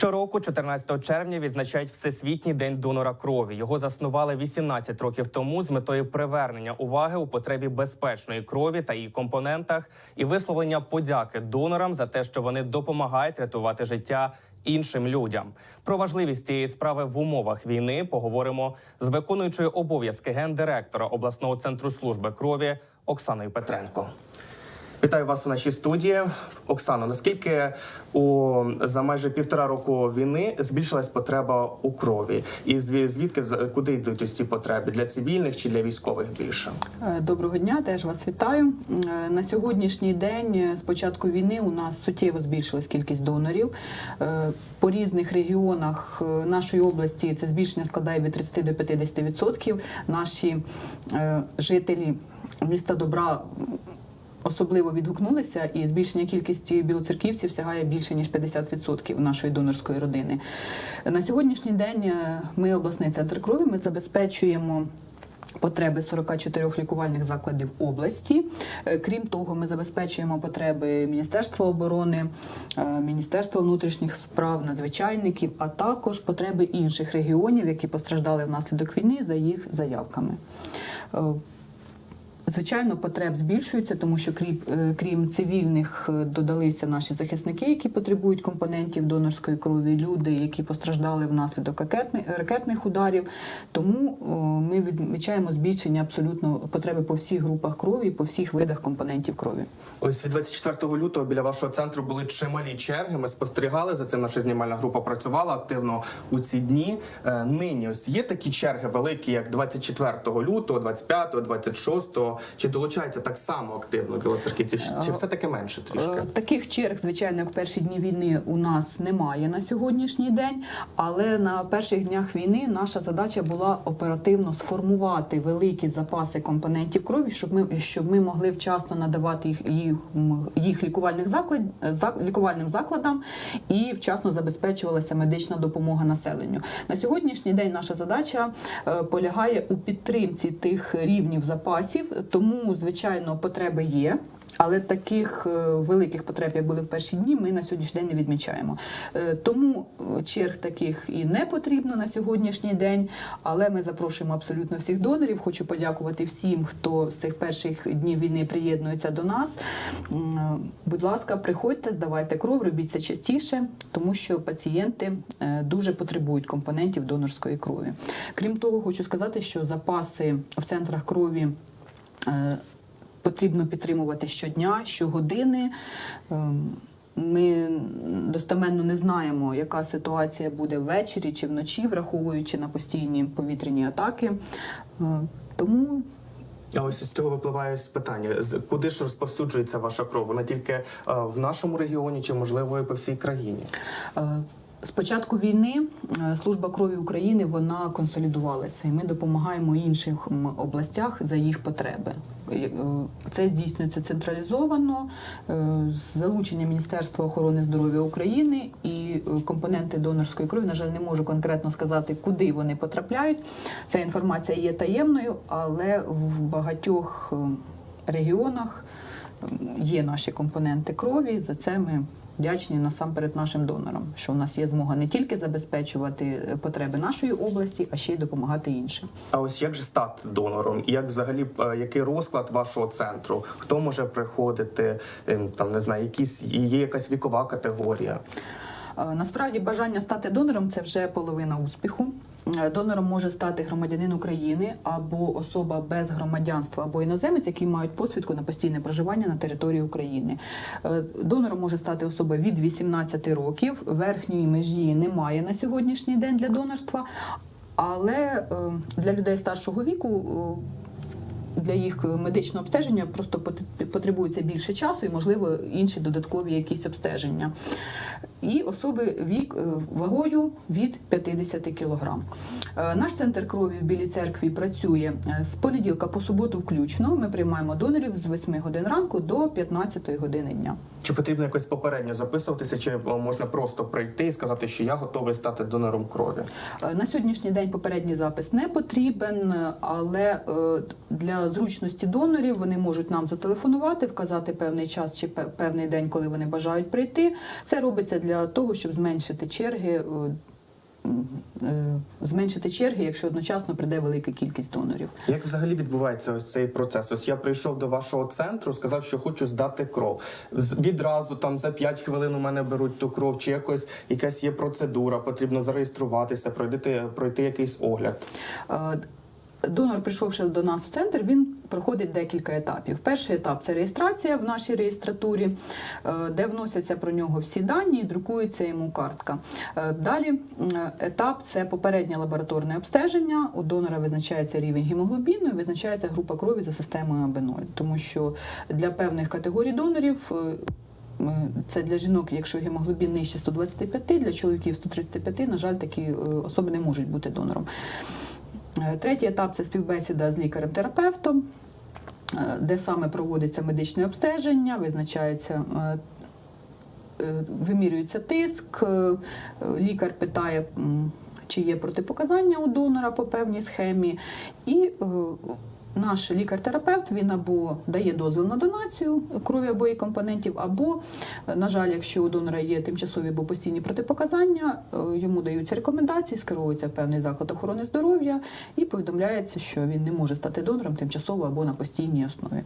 Щороку, 14 червня, відзначають Всесвітній день донора крові. Його заснували 18 років тому з метою привернення уваги у потребі безпечної крові та її компонентах і висловлення подяки донорам за те, що вони допомагають рятувати життя іншим людям. Про важливість цієї справи в умовах війни поговоримо з виконуючою обов'язки гендиректора обласного центру служби крові Оксаною Петренко. Вітаю вас у нашій студії. Оксано, наскільки у за майже півтора року війни збільшилась потреба у крові? І зві- звідки куди йдуть ось ці потреби для цивільних чи для військових більше? Е, Доброго дня, теж вас вітаю. Е, На сьогоднішній день, е, з початку війни, у нас суттєво збільшилась кількість донорів. По різних регіонах нашої області це збільшення складає від 30 до 50%. Наші жителі міста Добра особливо відгукнулися, і збільшення кількості білоцерківців сягає більше ніж 50% нашої донорської родини. На сьогоднішній день е, ми обласний центр крові. Ми забезпечуємо. Потреби 44 лікувальних закладів області. Е, Крім того, ми забезпечуємо потреби Міністерства оборони, е, Міністерства внутрішніх справ, надзвичайників, а також потреби інших регіонів, які постраждали внаслідок війни за їх заявками. Звичайно, потреб збільшується, тому що крім, е, крім цивільних е, додалися наші захисники, які потребують компонентів донорської крові, люди, які постраждали внаслідок ракетних ударів. Тому ми відмічаємо збільшення абсолютно потреби по всіх групах крові, по всіх видах компонентів крові. Ось від 24 лютого біля вашого центру були чималі черги. Ми спостерігали за цим. Наша знімальна група працювала активно у ці дні. Е, Нині ось є такі черги великі, як 24 лютого, 25, 26. Чи долучаються так само активно білоцерківці? Чи- Чи все таки менше трішки? Е, Таких черг, звичайно, в перші дні війни у нас немає на сьогоднішній день, але на перших днях війни наша задача була оперативно сформувати великі запаси компонентів крові, щоб ми щоб ми могли вчасно надавати їх їх, їх лікувальних заклад, зак- лікувальним закладам і вчасно забезпечувалася медична допомога населенню. На сьогоднішній день наша задача е, полягає у підтримці тих рівнів запасів, тому звичайно потреби є. Але таких е, великих потреб, як були в перші дні, ми на сьогоднішній день не відмічаємо. Е, Тому е, черг таких і не потрібно на сьогоднішній день. Але ми запрошуємо абсолютно всіх донорів. Хочу подякувати всім, хто з цих перших днів війни приєднується до нас. Будь ласка, приходьте, здавайте кров, робіть це частіше, тому що пацієнти дуже потребують компонентів донорської крові. Крім того, хочу сказати, що запаси в центрах крові. Е, потрібно підтримувати щодня, щогодини. Ем, Ми достеменно не знаємо, яка ситуація буде ввечері чи вночі, враховуючи на постійні повітряні атаки. Е, Тому А ось з цього випливає питання: куди ж розповсюджується ваша кров? Вона тільки е, в нашому регіоні чи можливо і по всій країні? З початку війни е, служба крові України вона консолідувалася, і ми допомагаємо іншим областях за їх потреби. Е, е, Це здійснюється централізовано з залученням Міністерства охорони здоров'я України і компоненти донорської крові. На жаль, не можу конкретно сказати, куди вони потрапляють. Ця інформація є таємною, але в багатьох регіонах є наші компоненти крові. За це ми вдячні насамперед нашим донорам, що в нас є змога не тільки забезпечувати е, потреби нашої області, а ще й допомагати іншим. А ось як же стати донором? І як взагалі е, який розклад вашого центру? Хто може приходити? Ем, Там не знаю, якісь є якась вікова категорія? Е, Насправді бажання стати донором це вже половина успіху. Е, Донором може стати громадянин України або особа без громадянства, або іноземець, які мають посвідку на постійне проживання на території України. Е, Донором може стати особа від 18 років. Верхньої межі немає на сьогоднішній день для донорства. Але е, для людей старшого віку для їх медичного обстеження просто потребується більше часу і, можливо, інші додаткові якісь обстеження. І особи вік е, вагою від 50 кг. Наш центр крові в Білій церкві працює е, з понеділка по суботу включно. Ми приймаємо донорів з 8 годин ранку до 15 години дня. Чи потрібно якось попередньо записуватися, чи е, можна просто прийти і сказати, що я готовий стати донором крові? Е, На сьогоднішній день попередній запис не потрібен, е, але е, для зручності донорів вони можуть нам зателефонувати, вказати певний час чи певний день, коли вони бажають прийти. Це робиться для для того, щоб зменшити черги. е, е, Зменшити черги, якщо одночасно прийде велика кількість донорів. Як взагалі відбувається ось цей процес? Ось я прийшов до вашого центру, сказав, що хочу здати кров. Відразу там за 5 хвилин у мене беруть ту кров, чи якось якась є процедура, потрібно зареєструватися, пройти, пройти якийсь огляд. Е, Донор, прийшовши до нас в центр, він проходить декілька етапів. Перший етап це реєстрація в нашій реєстратурі, е, де вносяться про нього всі дані і друкується йому картка. Е, Далі етап це попереднє лабораторне обстеження. У донора визначається рівень гемоглобіну і визначається група крові за системою Абеноїд. Тому що для певних категорій донорів. е, Це для жінок, якщо гемоглобін нижче 125, для чоловіків 135, на жаль, такі особи не можуть бути донором. Третій етап це співбесіда з лікарем-терапевтом, де саме проводиться медичне обстеження, визначається. е, е, Вимірюється тиск, е, лікар питає, чи є протипоказання у донора по певній схемі, і е, наш лікар-терапевт він або дає дозвіл на донацію крові або її компонентів, або, на жаль, якщо у донора є тимчасові або постійні протипоказання, е, йому даються рекомендації, скеровується в певний заклад охорони здоров'я і повідомляється, що він не може стати донором тимчасово або на постійній основі.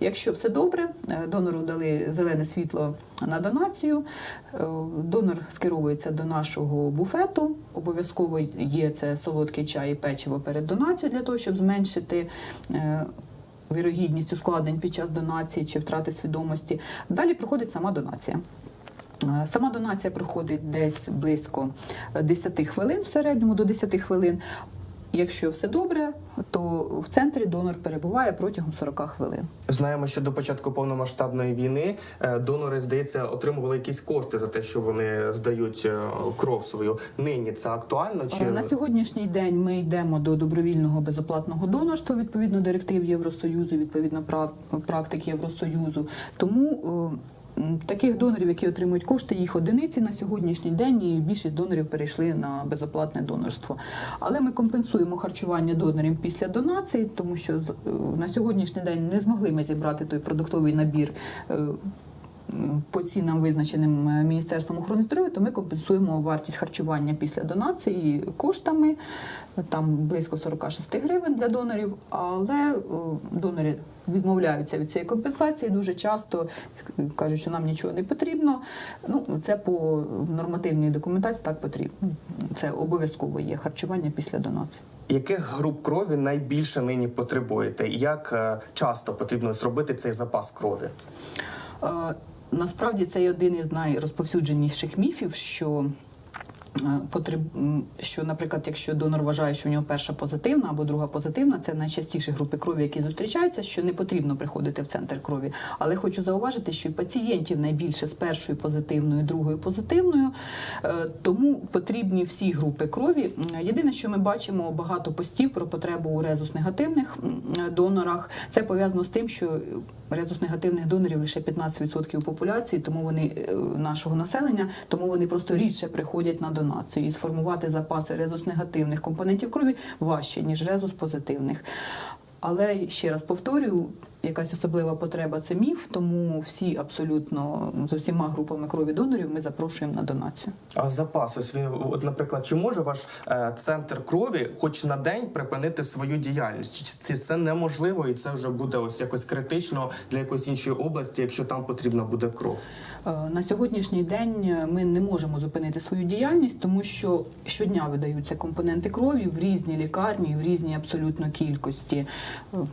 Якщо все добре, е, донору дали зелене світло на донацію. е, Донор скеровується до нашого буфету. Обов'язково є це солодкий чай і печиво перед донацією для того, щоб зменшити. Е, Вірогідність ускладнень під час донації чи втрати свідомості. Далі проходить сама донація. Е, Сама донація проходить десь близько е, 10 хвилин, в середньому до 10 хвилин. Якщо все добре, то в центрі донор перебуває протягом 40 хвилин. Знаємо, що до початку повномасштабної війни е, донори, здається, отримували якісь кошти за те, що вони здають е, кров свою. Нині це актуально чи Е, На сьогоднішній день ми йдемо до добровільного безоплатного донорства відповідно директив Євросоюзу, відповідно прав практик Євросоюзу. Тому таких донорів, які отримують кошти, їх одиниці на сьогоднішній день, і більшість донорів перейшли на безоплатне донорство. Але ми компенсуємо харчування донорів після донації, тому що е, на сьогоднішній день не змогли ми зібрати той продуктовий набір. Е, По цінам, визначеним е, Міністерством охорони здоров'я, то ми компенсуємо вартість харчування після донації коштами, там близько 46 гривень для донорів, але донори відмовляються від цієї компенсації. Дуже часто кажуть, що нам нічого не потрібно. Ну, це по нормативній документації так потрібно. Це обов'язково є харчування після донації. яких груп крові найбільше нині потребуєте? Як е, часто потрібно зробити цей запас крові? Е, Насправді це є один із найрозповсюдженіших міфів, що. е, Потреб... що, наприклад, якщо донор вважає, що в нього перша позитивна або друга позитивна, це найчастіші групи крові, які зустрічаються, що не потрібно приходити в центр крові. Але хочу зауважити, що і пацієнтів найбільше з першою позитивною, другою позитивною, Е, тому потрібні всі групи крові. Єдине, що ми бачимо багато постів про потребу у резус-негативних донорах. Це пов'язано з тим, що резус-негативних донорів лише 15% популяції, тому вони е, нашого населення, тому вони просто рідше приходять на донацію. І сформувати запаси резус-негативних компонентів крові важче, ніж резус-позитивних. Але ще раз повторюю, якась особлива потреба це міф, тому всі абсолютно з усіма групами крові донорів ми запрошуємо на донацію. А запас, ось от, наприклад, чи може ваш е, центр крові, хоч на день, припинити свою діяльність? Чи це, це неможливо, і це вже буде ось якось критично для якоїсь іншої області, якщо там потрібна буде кров? Е, На сьогоднішній день ми не можемо зупинити свою діяльність, тому що щодня видаються компоненти крові в різні лікарні, в різній абсолютно кількості. Oh.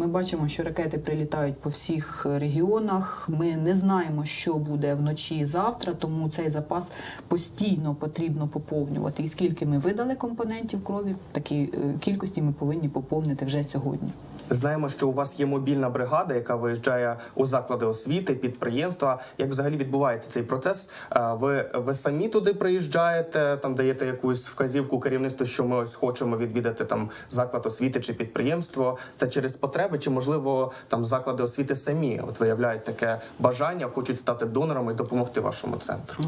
Ми бачимо, що ракети прилітають по всіх регіонах. Ми не знаємо, що буде вночі завтра, тому цей запас постійно потрібно поповнювати. І скільки ми видали компонентів крові, такі е, кількості ми повинні поповнити вже сьогодні. Знаємо, що у вас є мобільна бригада, яка виїжджає у заклади освіти, підприємства. Як взагалі відбувається цей процес? Е, Ви, ви самі туди приїжджаєте, там даєте якусь вказівку керівництву, що ми ось хочемо відвідати там заклад освіти чи підприємство. Це через потреби, чи можливо там заклади освіти самі от виявляють таке бажання, хочуть стати донорами і допомогти вашому центру.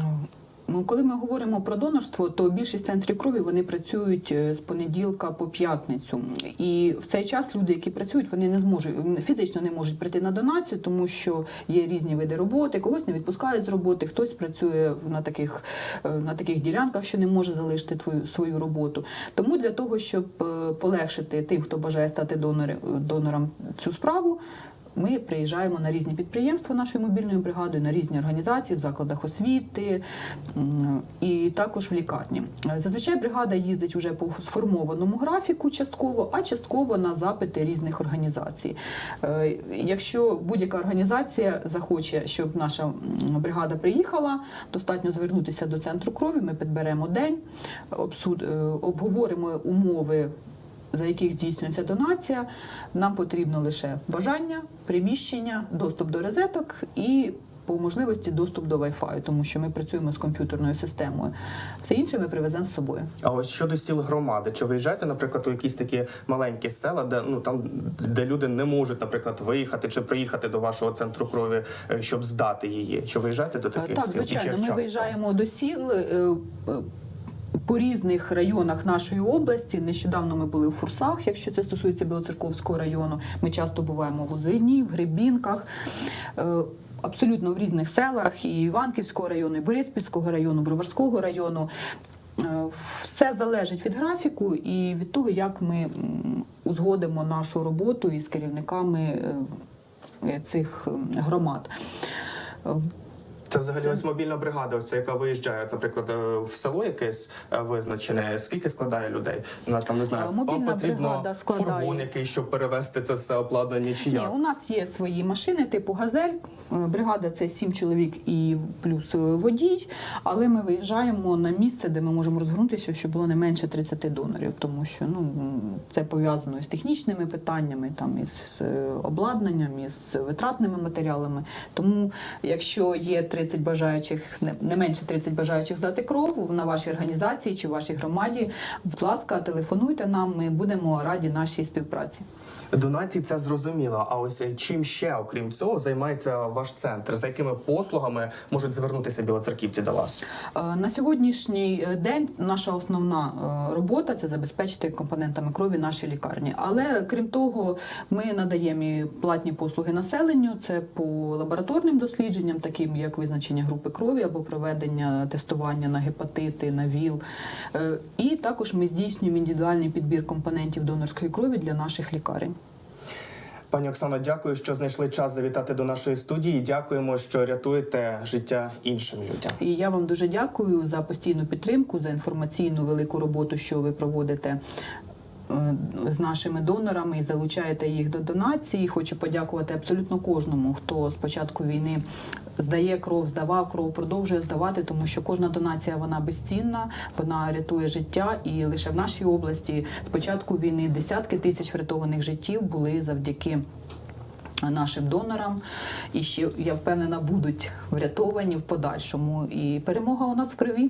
Ну, коли ми говоримо про донорство, то більшість центрів крові вони працюють е, з понеділка по п'ятницю. І в цей час люди, які працюють, вони не зможуть фізично не можуть прийти на донацію, тому що є різні види роботи. Когось не відпускають з роботи, хтось працює на таких, е, на таких ділянках, що не може залишити твою свою роботу. Тому для того, щоб е, полегшити тим, хто бажає стати донором цю справу. Ми приїжджаємо на різні підприємства нашою мобільною бригадою, на різні організації в закладах освіти і також в лікарні. Зазвичай бригада їздить уже по сформованому графіку частково, а частково на запити різних організацій. Е, Якщо будь-яка організація захоче, щоб наша бригада приїхала, достатньо звернутися до центру крові. Ми підберемо день, е, обговоримо умови за яких здійснюється донація, нам потрібно лише бажання, приміщення, доступ до розеток і по можливості доступ до Wi-Fi, тому що ми працюємо з комп'ютерною системою. Все інше ми привеземо з собою. А ось щодо сіл громади, чи виїжджаєте, наприклад, у якісь такі маленькі села, де ну там де люди не можуть, наприклад, виїхати чи приїхати до вашого центру крові, е, щоб здати її? Чи виїжджаєте до таких Так, сіл? Звичайно, ми часто? виїжджаємо до сіл. По різних районах нашої області нещодавно ми були у Фурсах, якщо це стосується Білоцерковського району. Ми часто буваємо в Узині, в Гребінках. Е, Абсолютно в різних селах і Іванківського району, і Бориспільського району, Броварського району. Е, Все залежить від графіку і від того, як ми узгодимо нашу роботу із керівниками е, цих громад. Це взагалі ось мобільна бригада, ось ця, яка виїжджає, наприклад, е, в село якесь е, визначене. Скільки складає людей? Ну, там не знаю, Е, мобільна вам потрібно бригада складає- фургон, який щоб перевезти це все обладнання, чи Ні, як? у нас є свої машини типу газель. Е, Бригада це сім чоловік і плюс е, водій. Але ми виїжджаємо на місце, де ми можемо розгорнутися, щоб було не менше 30 донорів, тому що ну м, це пов'язано з технічними питаннями, там із е, обладнанням, із витратними матеріалами. Тому, якщо є 30 бажаючих, не- менше 30 бажаючих здати кров на вашій організації чи вашій громаді, будь ласка, телефонуйте нам. Ми будемо раді нашій співпраці. Донації це зрозуміло. А ось е, чим ще, окрім цього, займається ваш центр? За якими послугами можуть звернутися білоцерківці до вас? Е, На сьогоднішній е, день наша основна робота це забезпечити компонентами крові наші лікарні. Але крім того, ми надаємо і платні послуги населенню. Це по лабораторним дослідженням, таким як визначення групи крові або проведення тестування на гепатити, на ВІЛ. Е, І також ми здійснюємо індивідуальний підбір компонентів донорської крові для наших лікарень. Пані Оксано, дякую, що знайшли час завітати до нашої студії. Дякуємо, що рятуєте життя іншим людям. І я вам дуже дякую за постійну підтримку, за інформаційну велику роботу, що ви проводите. Е, З нашими донорами і залучаєте їх до донації. Хочу подякувати абсолютно кожному, хто з початку війни здає кров, здавав кров, продовжує здавати, тому що кожна донація вона безцінна, вона рятує життя. І лише в нашій області з початку війни десятки тисяч врятованих життів були завдяки нашим донорам, і ще я впевнена, будуть врятовані в подальшому. І перемога у нас в крові.